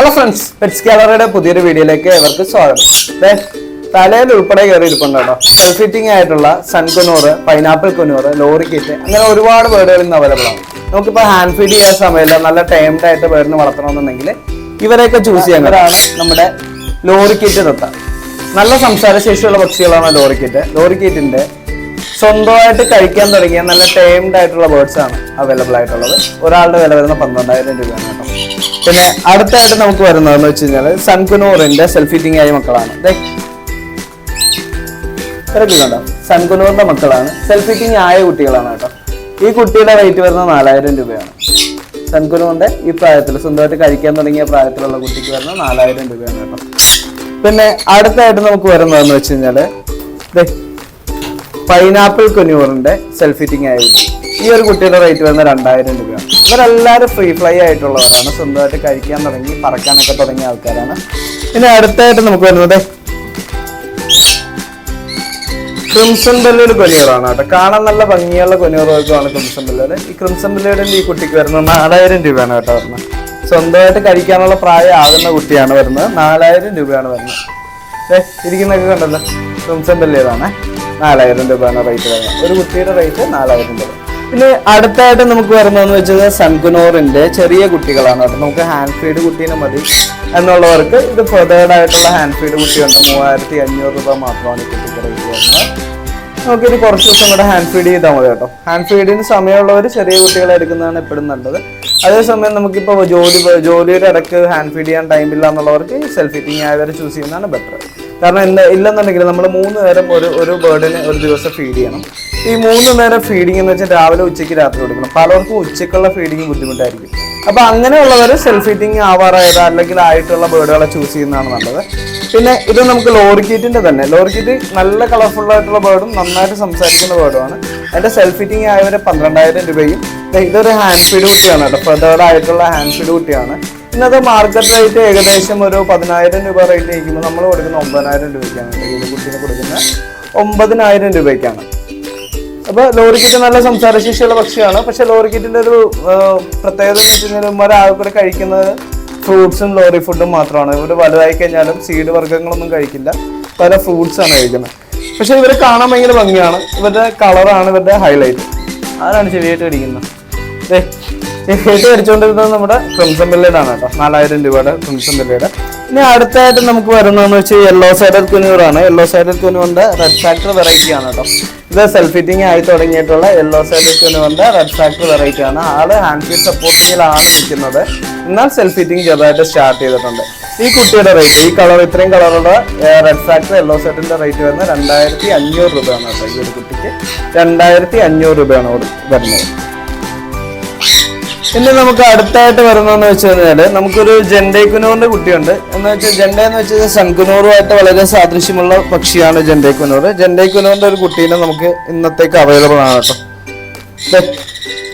Hello friends pets ഗാലറിയുടെ പുതിയൊരു വീഡിയോയിലേക്ക് ഏവർക്ക് സ്വാഗതം. തലയിൽ ഉൾപ്പെടെ കയറി ഇരിപ്പുണ്ട് കേട്ടോ സെൽഫ് ഫിറ്റിംഗ് ആയിട്ടുള്ള sun conure pineapple conure lorikeet അങ്ങനെ ഒരുപാട് വേർഡുകൾ ഇന്ന് അവൈലബിൾ ആണ്. നമുക്കിപ്പോൾ ഹാൻഡ് ഫീഡ് ചെയ്യാൻ സമയത്ത് നല്ല ടൈംഡ് ആയിട്ട് വേർഡിന് വളർത്തണമെന്നുണ്ടെങ്കിൽ ഇവരെയൊക്കെ ചൂസ് ചെയ്യാൻ നമ്മുടെ ലോറി കിറ്റ് തൊട്ട. നല്ല സംസാരശേഷിയുള്ള പക്ഷികളാണ് ലോറി കിറ്റ് ലോറി കിറ്റിന്റെ സ്വന്തമായിട്ട് കഴിക്കാൻ തുടങ്ങിയ നല്ല ടൈംഡ് ആയിട്ടുള്ള ബേർഡ്സ് ആണ് അവൈലബിൾ ആയിട്ടുള്ളത്. ഒരാളുടെ വില വരുന്ന പന്ത്രണ്ടായിരം രൂപയാണ് കേട്ടോ. പിന്നെ അടുത്തായിട്ട് നമുക്ക് വരുന്നതെന്ന് വെച്ച് കഴിഞ്ഞാൽ സൺകുനൂറിന്റെ സെൽഫ് ഫിറ്റിംഗ് ആയ മക്കളാണ്. ദേ, ഇവരൊക്കെ കണ്ടോ സൺകുനൂറിന്റെ മക്കളാണ്. സെൽഫ് ഫിറ്റിംഗ് ആയ കുട്ടികളാണ് കേട്ടോ. ഈ കുട്ടിയുടെ റേറ്റ് വരുന്നത് നാലായിരം രൂപയാണ്. സൺകുനൂറിന്റെ ഈ പ്രായത്തിൽ സ്വന്തമായിട്ട് കഴിക്കാൻ തുടങ്ങിയ പ്രായത്തിലുള്ള കുട്ടിക്ക് വരുന്നത് നാലായിരം രൂപയാണ് കേട്ടോ. പിന്നെ അടുത്തായിട്ട് നമുക്ക് വരുന്നതെന്ന് വെച്ച് കഴിഞ്ഞാൽ ദേ, പൈനാപ്പിൾ കുനൂറിന്റെ സെൽഫ് ഫിറ്റിംഗ് ആയ കുട്ടി. ഈ ഒരു കുട്ടിയുടെ റേറ്റ് വരുന്നത് രണ്ടായിരം രൂപയാണ്. ഇവരെല്ലാവരും ഫ്രീ ഫ്ലൈ ആയിട്ടുള്ളവരാണ്. സ്വന്തമായിട്ട് കഴിക്കാൻ തുടങ്ങി പറക്കാനൊക്കെ തുടങ്ങിയ ആൾക്കാരാണ്. ഇനി അടുത്തായിട്ട് നമുക്ക് വരുന്നത് ക്രിംസൺ ബെല്ലയുടെ കൊനിയറാണ് കേട്ടോ. കാണാൻ നല്ല ഭംഗിയുള്ള കൊനിയറുകൾക്കാണ് ക്രിംസൺ ബെല്ലയുടെ. ഈ ക്രിംസൺ ബെല്ലയുടെ ഈ കുട്ടിക്ക് വരുന്നത് നാലായിരം രൂപയാണ് കേട്ടോ വരുന്നത്. സ്വന്തമായിട്ട് കഴിക്കാനുള്ള പ്രായം ആകുന്ന കുട്ടിയാണ് വരുന്നത്. നാലായിരം രൂപയാണ് വരുന്നത്. ഏ ഇരിക്കുന്നൊക്കെ കണ്ടല്ലോ. ക്രിംസൺ ബെല്ലയുടെയാണ് നാലായിരം രൂപയാണ് റേറ്റ് വരുന്നത്. ഒരു കുട്ടിയുടെ റേറ്റ് നാലായിരം രൂപ. പിന്നെ അടുത്തായിട്ട് നമുക്ക് വരുന്നതെന്ന് വെച്ചാൽ സൺകുനോറിന്റെ ചെറിയ കുട്ടികളാണ്. കേട്ടോ നമുക്ക് ഹാൻഡ് ഫീഡ് കുട്ടീനെ മതി. എന്നുള്ളവർക്ക് ഇത് ഫെതേർഡ് ആയിട്ടുള്ള ഹാൻഡ് ഫീഡ് കുട്ടിയുണ്ട് മൂവായിരത്തി അഞ്ഞൂറ് രൂപ മാത്രമാണ് കുട്ടിക്ക് നമുക്കിത് കുറച്ച് ദിവസം കൂടെ ഹാൻഡ് ഫീഡ് ചെയ്താൽ മതി കേട്ടോ. ഹാൻഡ് ഫീഡിന് സമയമുള്ളവർ ചെറിയ കുട്ടികളെ എടുക്കുന്നതാണ് എപ്പോഴും നല്ലത്. അതേസമയം നമുക്കിപ്പോൾ ജോലി ജോലിയുടെ ഇടയ്ക്ക് ഹാൻഡ് ഫീഡ് ചെയ്യാൻ ടൈമില്ല എന്നുള്ളവർക്ക് സെൽഫ് ഫിറ്റിംഗ് ആയവരെ ചൂസ് ചെയ്യുന്നതാണ് ബെറ്റർ കാരണം ഇല്ല ഇല്ലെന്നുണ്ടെങ്കിൽ നമ്മൾ മൂന്ന് നേരം ഒരു ഒരു ബേർഡിന് ഒരു ദിവസം ഫീഡ് ചെയ്യണം. ഈ മൂന്ന് നേരം ഫീഡിംഗ് എന്ന് വെച്ചാൽ രാവിലെ ഉച്ചയ്ക്ക് രാത്രി കൊടുക്കണം. പലർക്കും ഉച്ചയ്ക്കുള്ള ഫീഡിങ് ബുദ്ധിമുട്ടായിരിക്കും. അപ്പൊ അങ്ങനെയുള്ളവർ സെൽഫ് ഫീഡിങ് ആവാറായത് അല്ലെങ്കിൽ ആയിട്ടുള്ള ബേർഡുകളെ ചൂസ് ചെയ്യുന്നതാണ് നല്ലത്. പിന്നെ ഇത് നമുക്ക് ലോറിക്കീറ്റിന്റെ തന്നെ. ലോറിക്കീറ്റ് നല്ല കളർഫുൾ ആയിട്ടുള്ള ബേർഡും നന്നായിട്ട് സംസാരിക്കുന്ന ബേർഡുമാണ് അതിന്റെ സെൽഫ് ഫിറ്റിംഗ് ആയവര് പന്ത്രണ്ടായിരം രൂപയും. ഇതൊരു ഹാൻഡ് ഫീഡ് കുട്ടിയാണ് കേട്ടോ. ഫെതേർഡ് ആയിട്ടുള്ള ഹാൻഡ് ഫീഡ് കുട്ടിയാണ്. ഇന്നത്തെ മാർക്കറ്റ് റേറ്റ് ഏകദേശം ഒരു പതിനായിരം രൂപ റേറ്റ് ഇരിക്കുമ്പോൾ നമ്മൾ കൊടുക്കുന്ന ഒമ്പതിനായിരം രൂപയ്ക്കാണ്. ഈ കുട്ടീനെ കൊടുക്കുന്നത് ഒമ്പതിനായിരം രൂപയ്ക്കാണ്. അപ്പൊ ലോറിക്കിറ്റ് നല്ല സംസാരശേഷിയുള്ള പക്ഷിയാണ് പക്ഷെ ലോറിക്കിറ്റിന്റെ ഒരു പ്രത്യേകത എന്ന് വെച്ച് കഴിഞ്ഞാൽ ഇവന്മാർ ആകെ കൂടെ കഴിക്കുന്നത് ഫ്രൂട്ട്സും ലോറി ഫുഡും മാത്രമാണ്. ഇവർ വലുതായി കഴിഞ്ഞാലും സീഡ് വർഗങ്ങളൊന്നും കഴിക്കില്ല. പല ഫ്രൂട്ട്സ് ആണ് കഴിക്കുന്നത്. പക്ഷെ ഇവരെ കാണാൻ ഭയങ്കര ഭംഗിയാണ്. ഇവരുടെ കളറാണ് ഇവരുടെ ഹൈലൈറ്റ് അതാണ് ചെവിയായിട്ട് കടിക്കുന്നത് ദേ, ചെവിയായിട്ട് കടിച്ചുകൊണ്ടിരുന്നത് നമ്മുടെ ക്രിംസം ബില്ലയുടെ ആണ് കേട്ടോ. നാലായിരം രൂപയുടെ ക്രിംസം ബില്ലയുടെ ഇനി അടുത്തായിട്ട് നമുക്ക് വരുന്നതെന്ന് വെച്ചാൽ യെല്ലോ സൈഡൽ കുനൂറാണ് യെല്ലോ സൈഡൽ കുനുവിന്റെ റെഡ് ഫാക്ടർ വെറൈറ്റി ആണ് കേട്ടോ. ഇത് സെൽഫ് ഫിറ്റിംഗ് ആയി തുടങ്ങിയിട്ടുള്ള യെല്ലോ സൈഡഡ് വന്ന റെഡ് ഫാക്ടർ വെറൈറ്റി ആണ്. ആൾ ഹാൻഡ് ഫീഡ് സപ്പോർട്ടിങ്ങിലാണ് നിൽക്കുന്നത് എന്നാൽ സെൽഫ് ഫിറ്റിംഗ് ചെറുതായിട്ട് സ്റ്റാർട്ട് ചെയ്തിട്ടുണ്ട്. ഈ കുട്ടിയുടെ റേറ്റ് ഈ കളർ ഇത്രയും കളറുള്ള റെഡ് ഫാക്ടർ യെല്ലോ സൈഡിന്റെ റേറ്റ് വരുന്നത് രണ്ടായിരത്തി അഞ്ഞൂറ് രൂപയാണ് കേട്ടോ ഈ ഒരു കുട്ടിക്ക്. രണ്ടായിരത്തി അഞ്ഞൂറ് രൂപയാണ് വരുന്നത്. പിന്നെ നമുക്ക് അടുത്തായിട്ട് വരുന്നതെന്ന് വെച്ച് കഴിഞ്ഞാൽ നമുക്കൊരു ജെൻഡേക്കുനൂറിന്റെ കുട്ടിയുണ്ട്. എന്ന് വെച്ചാൽ ജെൻഡ എന്ന് വെച്ചാൽ ശംഖുനൂറുമായിട്ട് വളരെ സാദൃശ്യമുള്ള പക്ഷിയാണ് ജെൻഡേക്കുനൂർ ജെൻഡേക്കുനൂറിന്റെ ഒരു കുട്ടീനെ നമുക്ക് ഇന്നത്തേക്ക് അവൈലബിൾ ആണ് കേട്ടോ.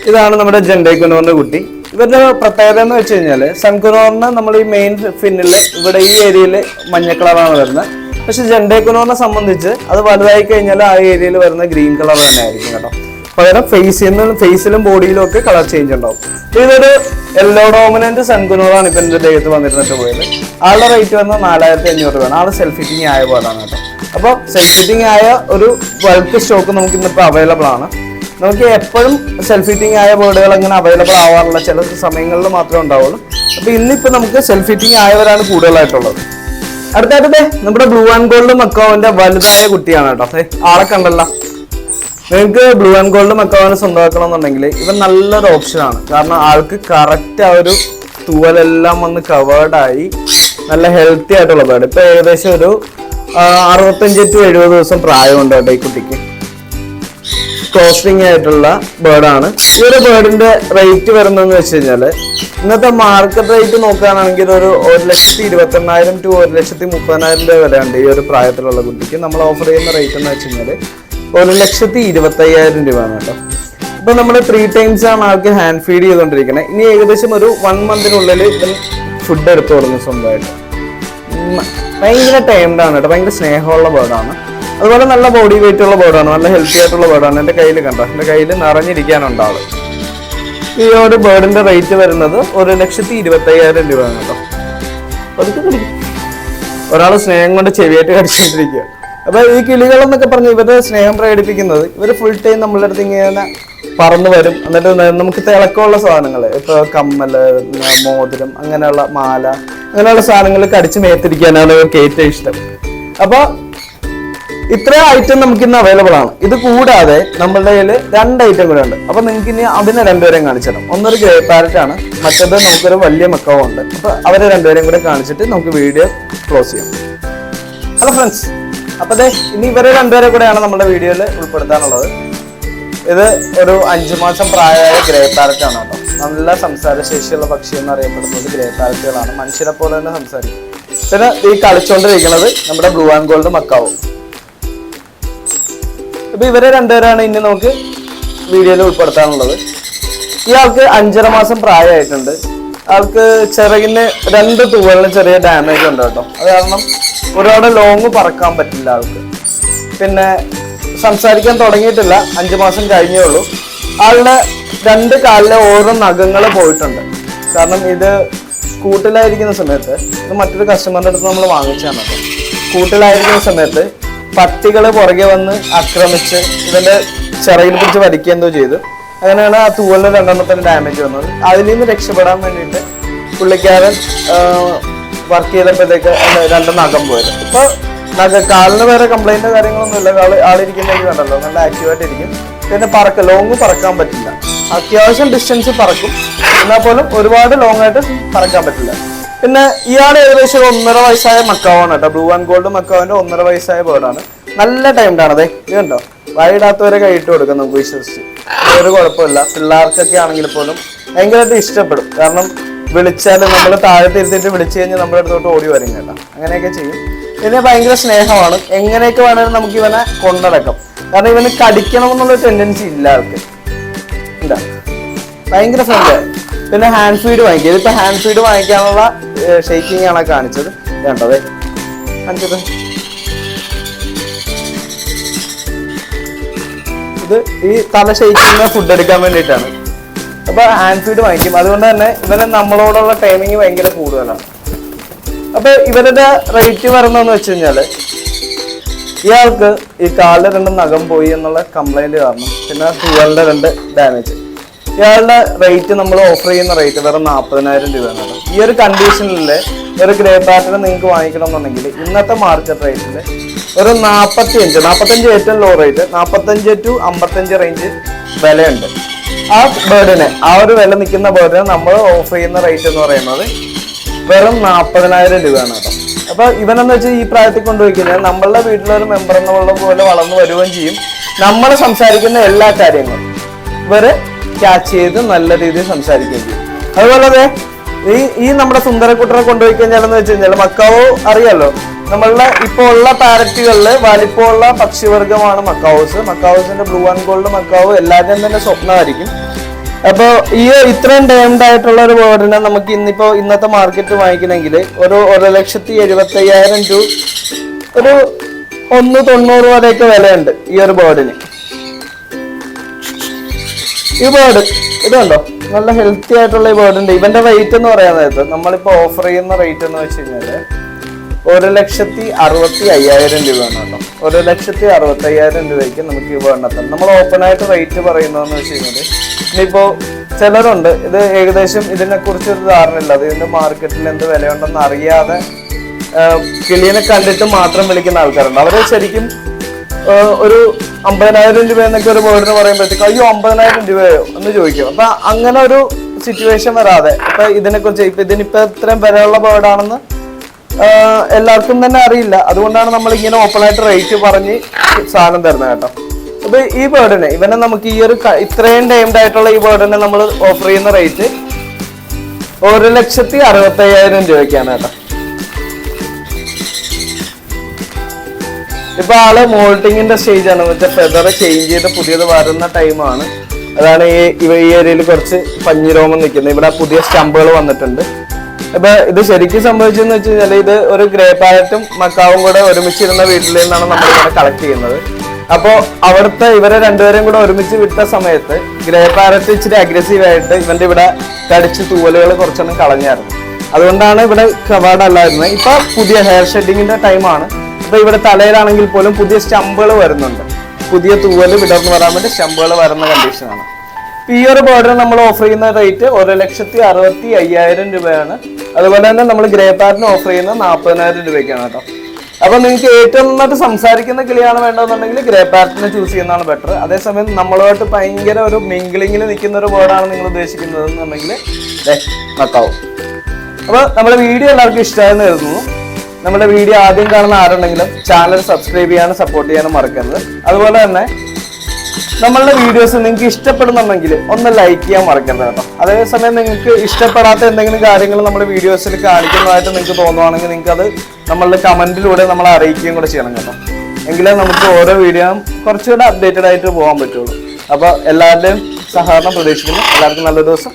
ഇതാണ് നമ്മുടെ ജെൻഡേക്കുനൂറിന്റെ കുട്ടി. ഇവരുടെ പ്രത്യേകത എന്ന് വെച്ച് കഴിഞ്ഞാൽ ശംഖുനൂറിന് നമ്മൾ ഈ മെയിൻ ഫിന്നിൽ ഇവിടെ ഈ ഏരിയയിൽ മഞ്ഞ കളറാണ് വരുന്നത്. പക്ഷെ ജെൻഡേക്കുനൂറിനെ സംബന്ധിച്ച് അത് വലുതായി കഴിഞ്ഞാൽ ആ ഏരിയയിൽ വരുന്ന ഗ്രീൻ കളർ തന്നെ ആയിരിക്കും കേട്ടോ. പകരം ഫേസിൽ നിന്ന് ഫേസിലും ബോഡിയിലും ഒക്കെ കളർ ചേഞ്ച് ഉണ്ടാവും. ഇതൊരു യെല്ലോ ഡോമിനന്റ് സൺകുനോറാണ് ഇപ്പൊ എന്റെ ദേഹത്ത് വന്നിരുന്നിട്ട് പോയത്. ആളുടെ റേറ്റ് വന്നത് നാലായിരത്തി അഞ്ഞൂറ് രൂപയാണ്. ആൾ സെൽഫ് ഫിറ്റിംഗ് ആയ പോലാണ് കേട്ടോ. അപ്പോൾ സെൽഫ് ഫിറ്റിംഗ് ആയ ഒരു ബൾക്ക് സ്റ്റോക്ക് നമുക്ക് ഇന്നിപ്പോൾ അവൈലബിൾ ആണ്. നമുക്ക് എപ്പോഴും സെൽഫ് ഫിറ്റിംഗ് ആയ ബേർഡുകൾ അങ്ങനെ അവൈലബിൾ ആവാറുള്ള ചില സമയങ്ങളിൽ മാത്രമേ ഉണ്ടാവുള്ളൂ. അപ്പൊ ഇന്നിപ്പോ നമുക്ക് സെൽഫ് ഫിറ്റിംഗ് ആയവരാണ് കൂടുതലായിട്ടുള്ളത്. അടുത്തായിട്ട് നമ്മുടെ ബ്ലൂ ആൻഡ് ഗോൾഡ് മക്കാവിന്റെ വലുതായ കുട്ടിയാണ് കേട്ടോ. ആളെ കണ്ടല്ലോ. നിങ്ങൾക്ക് ബ്ലൂ ആൻഡ് ഗോൾഡ് സ്വന്തമാക്കണം എന്നുണ്ടെങ്കിൽ ഇവൻ നല്ലൊരു ഓപ്ഷനാണ് കാരണം ആൾക്ക് കറക്റ്റ് ആ ഒരു തൂവലെല്ലാം വന്ന് കവേർഡായി നല്ല ഹെൽത്തി ആയിട്ടുള്ള ബേർഡ് ഇപ്പം ഏകദേശം ഒരു അറുപത്തഞ്ച് ടു എഴുപത് ദിവസം പ്രായമുണ്ട് കേട്ടോ ഈ കുട്ടിക്ക്. ക്രോസിംഗ് ആയിട്ടുള്ള ബേർഡാണ് ഈ ഒരു ബേർഡിന്റെ റേറ്റ് വരുന്നതെന്ന് വെച്ച് കഴിഞ്ഞാൽ ഇന്നത്തെ മാർക്കറ്റ് റേറ്റ് നോക്കുകയാണെങ്കിൽ ഒരു ഒരു ലക്ഷത്തി ഇരുപത്തെണ്ണായിരം ടു ഒരു ലക്ഷത്തി മുപ്പതിനായിരം രൂപ വരെയുണ്ട് ഈ ഒരു പ്രായത്തിലുള്ള കുട്ടിക്ക്. നമ്മൾ ഓഫർ ചെയ്യുന്ന റേറ്റ് എന്ന് വെച്ച് കഴിഞ്ഞാൽ ഒരു ലക്ഷത്തി ഇരുപത്തി അയ്യായിരം രൂപയാണ് കേട്ടോ. ഇപ്പൊ നമ്മൾ ത്രീ ടൈംസ് ആണ് ആൾക്ക് ഹാൻഡ് ഫീഡ് ചെയ്തുകൊണ്ടിരിക്കുന്നത് ഇനി ഏകദേശം ഒരു വൺ മന്തിനുള്ളിൽ ഫുഡ് എടുത്തു തുടങ്ങും സ്വന്തമായിട്ട്. ഭയങ്കര ടൈംഡാണ് കേട്ടോ. ഭയങ്കര സ്നേഹമുള്ള ബേർഡാണ് അതുപോലെ നല്ല ബോഡി വെയിറ്റ് ഉള്ള ബേർഡാണ് നല്ല ഹെൽത്തി ആയിട്ടുള്ള ബേർഡാണ് എന്റെ കയ്യിൽ കണ്ടോ? എന്റെ കയ്യിൽ നിറഞ്ഞിരിക്കാനുണ്ട് ആൾ. ഈ ഒരു ബേർഡിന്റെ റേറ്റ് വരുന്നത് ഒരു ലക്ഷത്തി ഇരുപത്തി അയ്യായിരം രൂപയാണ് കേട്ടോ. ഒരാൾ ഒരാൾ സ്നേഹം കൊണ്ട് ചെവിയായിട്ട് കടിച്ചുകൊണ്ടിരിക്കുക അപ്പൊ ഈ കിളികൾ എന്നൊക്കെ പറഞ്ഞ ഇവരുടെ സ്നേഹം പ്രകടിപ്പിക്കുന്നത് ഇവർ ഫുൾ ടൈം നമ്മളുടെ അടുത്ത് ഇങ്ങനെ പറന്നു വരും. എന്നിട്ട് നമുക്ക് തിളക്കമുള്ള സാധനങ്ങൾ ഇപ്പൊ കമ്മൽ മോതിരം അങ്ങനെയുള്ള മാല അങ്ങനെയുള്ള സാധനങ്ങൾ കടിച്ച് മേത്തിരിക്കാനാണ് ഇവർക്ക് ഏറ്റവും ഇഷ്ടം. അപ്പൊ ഇത്ര ഐറ്റം നമുക്ക് ഇന്ന് അവൈലബിൾ ആണ്. ഇത് കൂടാതെ നമ്മളുടെ കയ്യിൽ രണ്ട് ഐറ്റം കൂടെ ഉണ്ട്. അപ്പൊ നിങ്ങൾക്ക് ഇനി അതിനെ രണ്ടുപേരെയും കാണിച്ചു തരാം ഒന്നൊരു ഗ്രേ പാരറ്റ് ആണ് മറ്റേത് നമുക്കൊരു വലിയ മക്കവും ഉണ്ട്. അപ്പൊ അവരെ രണ്ടുപേരെയും കൂടെ കാണിച്ചിട്ട് നമുക്ക് വീഡിയോ ക്ലോസ് ചെയ്യാം. ഹലോ ഫ്രണ്ട്സ് അപ്പൊ അതെ ഇനി ഇവരെ രണ്ടുപേരെ കൂടെയാണ് നമ്മുടെ വീഡിയോയിൽ ഉൾപ്പെടുത്താനുള്ളത്. ഇത് ഒരു അഞ്ചു മാസം പ്രായമായ ഗ്രേ പാരറ്റ് ആണ് കേട്ടോ. നല്ല സംസാരശേഷിയുള്ള പക്ഷി എന്ന് അറിയപ്പെടുന്നത് ഗ്രേ പാരറ്റുകളാണ്. മനുഷ്യരെ പോലെ തന്നെ സംസാരിക്കും. പിന്നെ ഈ കളിച്ചുകൊണ്ടിരിക്കുന്നത് നമ്മുടെ ബ്ലൂ ആൻഡ് ഗോൾഡ് മക്കാവും. ഇപ്പൊ ഇവരെ രണ്ടുപേരാണ് ഇനി നമുക്ക് വീഡിയോയിൽ ഉൾപ്പെടുത്താനുള്ളത്. ഇയാൾക്ക് അഞ്ചര മാസം പ്രായമായിട്ടുണ്ട്. ആൾക്ക് ചിറകിന് രണ്ട് തൂവലിന് ചെറിയ ഡാമേജ് ഉണ്ട് കേട്ടോ. അത് കാരണം ഒരുപാട് ലോങ് പറക്കാൻ പറ്റില്ല ആൾക്ക്. പിന്നെ സംസാരിക്കാൻ തുടങ്ങിയിട്ടില്ല. അഞ്ചു മാസം കഴിഞ്ഞേ ഉള്ളൂ. ആളുടെ രണ്ട് കാലിലെ ഓരോ നഖങ്ങൾ പോയിട്ടുണ്ട്. കാരണം ഇത് കൂട്ടിലായിരിക്കുന്ന സമയത്ത് ഇത് മറ്റൊരു കസ്റ്റമറിന്റെ അടുത്ത് നമ്മൾ വാങ്ങിച്ചാണ് കേട്ടോ കൂട്ടിലായിരിക്കുന്ന സമയത്ത് പട്ടികൾ പുറകെ വന്ന് ആക്രമിച്ച് ഇതിന്റെ ചിറകിൽ പിടിച്ച് വലിക്കുക എന്തോ ചെയ്തു. അങ്ങനെയാണ് ആ തൂവലിന് രണ്ടെണ്ണത്തിന് ഡാമേജ് വന്നത്. അതിൽ നിന്ന് രക്ഷപ്പെടാൻ വേണ്ടിയിട്ട് പുള്ളിക്കാരൻ വർക്ക് ചെയ്തപ്പോഴത്തേക്ക് രണ്ട് നഖം പോയത്. ഇപ്പൊ നഖ കാലിന് വേറെ കംപ്ലൈന്റ് കാര്യങ്ങളൊന്നും ഇല്ല. ആൾ ആളിരിക്കുന്നത് കണ്ടല്ലോ നല്ല ആക്റ്റീവായിട്ട് ഇരിക്കും. പിന്നെ പറക്ക ലോങ് പറക്കാൻ പറ്റില്ല. അത്യാവശ്യം ഡിസ്റ്റൻസ് പറക്കും. എന്നാൽ പോലും ഒരുപാട് ലോങ് ആയിട്ട് പറക്കാൻ പറ്റില്ല. പിന്നെ ഇയാൾ ഏകദേശം ഒന്നര വയസ്സായ മക്കാവാണ് കേട്ടോ. ബ്ലൂ ആൻഡ് ഗോൾഡ് മക്കാവിന്റെ ഒന്നര വയസ്സായ ബേർഡാണ് നല്ല ടൈം ആണ് അതെ ഇത് കണ്ടോ? വായിടാത്തവരെ കൈയിട്ട് കൊടുക്കാം നമുക്ക് വിശ്വസിച്ച്. ഒരു കുഴപ്പമില്ല. പിള്ളേർക്കൊക്കെ ആണെങ്കിൽ പോലും ഭയങ്കരമായിട്ട് ഇഷ്ടപ്പെടും. കാരണം വിളിച്ചാൽ നമ്മൾ താഴത്തെ ഇരുത്തിട്ട് വിളിച്ചു കഴിഞ്ഞാൽ നമ്മുടെ അടുത്തോട്ട് ഓടി വരും കേട്ടോ. അങ്ങനെയൊക്കെ ചെയ്യും. ഇതിനെ ഭയങ്കര സ്നേഹമാണ്. എങ്ങനെയൊക്കെ വേണമെങ്കിലും നമുക്ക് ഇവനെ കൊണ്ടടക്കാം. കാരണം ഇവന് കടിക്കണം എന്നുള്ള ടെൻഡൻസി ഇല്ല ആൾക്ക്. എന്താ ഭയങ്കര ഫ്രണ്ട് പിന്നെ ഹാൻഡ് ഫീഡ് വാങ്ങിക്കുക. ഇതിപ്പോ ഹാൻഡ് ഫീഡ് വാങ്ങിക്കാനുള്ള ഷേക്കിംഗ് ആണ് കാണിച്ചത്. വേണ്ടതേ കാണിച്ചത്. ഇത് ഈ തല ഷേക്കിങ്ങിനെ ഫുഡ് എടുക്കാൻ വേണ്ടിയിട്ടാണ്. അപ്പൊ ഹാൻഡ് ഫീഡ് വാങ്ങിക്കും. അതുകൊണ്ട് തന്നെ ഇവരെ നമ്മളോടുള്ള ടൈമിങ് ഭയങ്കര കൂടുതലാണ്. അപ്പൊ ഇവരുടെ റേറ്റ് വരുന്നതെന്ന് വെച്ച് കഴിഞ്ഞാൽ ഇയാൾക്ക് ഈ കാലിലെ രണ്ട് നഖം പോയി എന്നുള്ള കംപ്ലൈന്റ് കാരണം പിന്നെ തുവലിന്റെ രണ്ട് ഡാമേജ് ഇയാളുടെ റേറ്റ് നമ്മൾ ഓഫർ ചെയ്യുന്ന റേറ്റ് വെറും നാൽപ്പതിനായിരം രൂപയാണ്. ഈ ഒരു കണ്ടീഷനിൽ ഒരു ഗ്രേ പാറ്റേൺ നിങ്ങൾക്ക് വാങ്ങിക്കണം എന്നുണ്ടെങ്കിൽ ഇന്നത്തെ മാർക്കറ്റ് റേറ്റിൽ ഒരു നാൽപ്പത്തി അഞ്ച് നാൽപ്പത്തഞ്ച് ഏറ്റവും ലോ റേറ്റ് നാൽപ്പത്തഞ്ച് ടു അമ്പത്തഞ്ച് റേഞ്ച് വിലയുണ്ട്. ആ ബേർഡിന് ആ ഒരു വില നിൽക്കുന്ന ബേർഡിന് നമ്മൾ ഓഫർ ചെയ്യുന്ന റേറ്റ് എന്ന് പറയുന്നത് വെറും നാൽപ്പതിനായിരം രൂപയാണ് കേട്ടോ. അപ്പൊ ഇവനെന്ന് വെച്ചാൽ ഈ പ്രായത്തിൽ കൊണ്ടുപോയിക്കഴിഞ്ഞാൽ നമ്മളുടെ വീട്ടിലൊരു മെമ്പർ എന്നുള്ള പോലെ വളർന്നു വരികയും ചെയ്യും. നമ്മൾ സംസാരിക്കുന്ന എല്ലാ കാര്യങ്ങളും ഇവർ ക്യാച്ച് ചെയ്ത് നല്ല രീതിയിൽ സംസാരിക്കുകയും ചെയ്യും. അതുപോലെ ഈ ഈ നമ്മുടെ സുന്ദരക്കുട്ടനെ കൊണ്ടുപോയി കഴിഞ്ഞാൽ എന്ന് വെച്ച് കഴിഞ്ഞാൽ മക്കാവോ അറിയാലോ? നമ്മളുടെ ഇപ്പൊ ഉള്ള പാരറ്റുകളിൽ വലിപ്പമുള്ള പക്ഷിവർഗമാണ് മക്കാവോസ്. മക്കാവോസിന്റെ ബ്ലൂ ആൻഡ് ഗോൾഡ് മക്കാവ് എല്ലാവരുടെയും തന്നെ സ്വപ്നമായിരിക്കും. അപ്പോൾ ഈ ഇത്രയും ഡേംഡ് ആയിട്ടുള്ള ഒരു ബേർഡിനെ നമുക്ക് ഇന്നിപ്പോ ഇന്നത്തെ മാർക്കറ്റ് വാങ്ങിക്കണമെങ്കിൽ ഒരു ഒരു ലക്ഷത്തി എഴുപത്തി അയ്യായിരം ഒരു ഒന്ന് തൊണ്ണൂറ് വരെയൊക്കെ വിലയുണ്ട് ഈ ഒരു ബേർഡിന്. ഈ ബേർഡ് ഇതുണ്ടോ നല്ല ഹെൽത്തി ആയിട്ടുള്ള ഈ ബേർഡ് ഉണ്ട് ഇവന്റെ റേറ്റ് എന്ന് പറയാൻ നേരത്തെ നമ്മളിപ്പോ ഓഫർ ചെയ്യുന്ന റേറ്റ് എന്ന് വെച്ച് കഴിഞ്ഞാൽ ഒരു ലക്ഷത്തി അറുപത്തി അയ്യായിരം രൂപയാണ് കേട്ടോ. ഒരു ലക്ഷത്തി അറുപത്തി അയ്യായിരം രൂപയ്ക്ക് നമുക്ക് ഈ വേണ്ടത്തം നമ്മൾ ഓപ്പൺ ആയിട്ട് റേറ്റ് പറയുന്നതെന്ന് വെച്ച് കഴിഞ്ഞാൽ ഇനിയിപ്പോ ചിലരുണ്ട്. ഇത് ഏകദേശം ഇതിനെക്കുറിച്ച് ഒരു ധാരണ ഇല്ല. അത് ഇതിന്റെ മാർക്കറ്റിൽ എന്ത് വിലയുണ്ടെന്ന് അറിയാതെ കിളിയനെ കിളിയെ കണ്ടിട്ട് മാത്രം വിളിക്കുന്ന ആൾക്കാരുണ്ട്. അവർ ശരിക്കും ഒരു അമ്പതിനായിരം രൂപ എന്നൊക്കെ ഒരു വേർഡിന് പറയുമ്പോഴത്തേക്ക് അയ്യോ അമ്പതിനായിരം രൂപയോ? എന്ന് ചോദിക്കും. അപ്പൊ അങ്ങനെ ഒരു സിറ്റുവേഷൻ വരാതെ. ഇപ്പൊ ഇതിനെക്കുറിച്ച് ഇപ്പൊ ഇതിനിപ്പോ ഇത്രയും വിലയുള്ള ബേർഡാണെന്ന് എല്ലാവർക്കും തന്നെ അറിയില്ല. അതുകൊണ്ടാണ് നമ്മൾ ഇങ്ങനെ ഓപ്പൺ ആയിട്ട് റേറ്റ് പറഞ്ഞ് സാധനം തരുന്നത് കേട്ടോ. അപ്പൊ ഈ ബേർഡിന് ഇവനെ നമുക്ക് ഈ ഒരു ഇത്രയും ടൈംഡ് ആയിട്ടുള്ള ഈ ബേർഡിനെ നമ്മൾ ഓഫർ ചെയ്യുന്ന റേറ്റ് ഒരു ലക്ഷത്തി അറുപത്തി അയ്യായിരം രൂപയ്ക്കാണ് കേട്ടോ. ഇപ്പൊ ആൾ മോൾട്ടിങ്ങിന്റെ സ്റ്റേജ് ആണ്. വെച്ചാൽ ഫെദർ ചേഞ്ച് ചെയ്ത് പുതിയത് വരുന്ന ടൈമാണ് അതാണ് ഈ ഇവ ഈ ഏരിയയിൽ കുറച്ച് പഞ്ഞിരോമം നിൽക്കുന്നത്. ഇവിടെ പുതിയ സ്റ്റമ്പുകൾ വന്നിട്ടുണ്ട്. അപ്പൊ ഇത് ശരിക്കും സംഭവിച്ചെന്ന് വെച്ച് കഴിഞ്ഞാൽ ഇത് ഒരു ഗ്രേ പാരറ്റും മക്കാവും കൂടെ ഒരുമിച്ചിരുന്ന വീട്ടിൽ നിന്നാണ് നമ്മൾ ഇവിടെ കളക്ട് ചെയ്യുന്നത്. അപ്പോൾ അവിടുത്തെ ഇവരെ രണ്ടുപേരും കൂടെ ഒരുമിച്ച് വിട്ട സമയത്ത് ഗ്രേ പാരറ്റ് ഇച്ചിരി അഗ്രസീവ് ആയിട്ട് ഇവന്റെ ഇവിടെ കടിച്ച് തൂവലുകൾ കുറച്ചൊന്നും കളഞ്ഞായിരുന്നു. അതുകൊണ്ടാണ് ഇവിടെ കവാടല്ലായിരുന്നത് ഇപ്പൊ പുതിയ ഹെയർ ഷെഡിങ്ങിന്റെ ടൈമാണ് ഇപ്പൊ ഇവിടെ തലയിലാണെങ്കിൽ പോലും പുതിയ സ്റ്റമ്പുകൾ വരുന്നുണ്ട്. പുതിയ തൂവൽ വിടർന്നു വരാൻ വേണ്ടി സ്റ്റമ്പുകൾ വരുന്ന കണ്ടീഷനാണ് ഈ ഒരു ബോർഡർ നമ്മൾ ഓഫർ ചെയ്യുന്ന റേറ്റ് ഒരു ലക്ഷത്തി അറുപത്തി അയ്യായിരം രൂപയാണ്. അതുപോലെ തന്നെ നമ്മൾ ഗ്രേ പാറ്റിന് ഓഫർ ചെയ്യുന്ന നാൽപ്പതിനായിരം രൂപയ്ക്കാണ് കേട്ടോ. അപ്പൊ നിങ്ങൾക്ക് ഏറ്റവും നന്നായിട്ട് സംസാരിക്കുന്ന കിളിയാണ് വേണ്ടതെന്നുണ്ടെങ്കിൽ ഗ്രേ പാറ്റിനെ ചൂസ് ചെയ്യുന്നതാണ് ബെറ്റർ അതേസമയം നമ്മളുമായിട്ട് ഭയങ്കര ഒരു മിങ്കിളിങ്ങിൽ നിൽക്കുന്ന ഒരു ബോർഡാണ് നിങ്ങൾ ഉദ്ദേശിക്കുന്നത് എന്നുണ്ടെങ്കിൽ നക്കാവും അപ്പോൾ നമ്മുടെ വീഡിയോ എല്ലാവർക്കും ഇഷ്ടമായെന്ന് കരുതുന്നു. നമ്മുടെ വീഡിയോ ആദ്യം കാണുന്ന ആരുണ്ടെങ്കിലും ചാനൽ സബ്സ്ക്രൈബ് ചെയ്യാനും സപ്പോർട്ട് ചെയ്യാനും മറക്കരുത്. അതുപോലെ തന്നെ നമ്മളുടെ വീഡിയോസ് നിങ്ങൾക്ക് ഇഷ്ടപ്പെടുന്നുണ്ടെങ്കിൽ ഒന്ന് ലൈക്ക് ചെയ്യാൻ മറക്കരുത് കേട്ടോ. അതേസമയം നിങ്ങൾക്ക് ഇഷ്ടപ്പെടാത്ത എന്തെങ്കിലും കാര്യങ്ങൾ നമ്മുടെ വീഡിയോസിൽ കാണിക്കുന്നതായിട്ട് നിങ്ങൾക്ക് തോന്നുവാണെങ്കിൽ നിങ്ങൾക്ക് അത് നമ്മളുടെ കമന്റിലൂടെ നമ്മളെ അറിയിക്കുകയും കൂടെ ചെയ്യണം കേട്ടോ. എങ്കിലേ നമുക്ക് ഓരോ വീഡിയോയും കുറച്ചുകൂടെ അപ്ഡേറ്റഡ് ആയിട്ട് പോകാൻ പറ്റുള്ളൂ. അപ്പോൾ എല്ലാവരുടെയും സഹകരണം പ്രതീക്ഷിക്കുന്നു. എല്ലാവർക്കും നല്ല ദിവസം.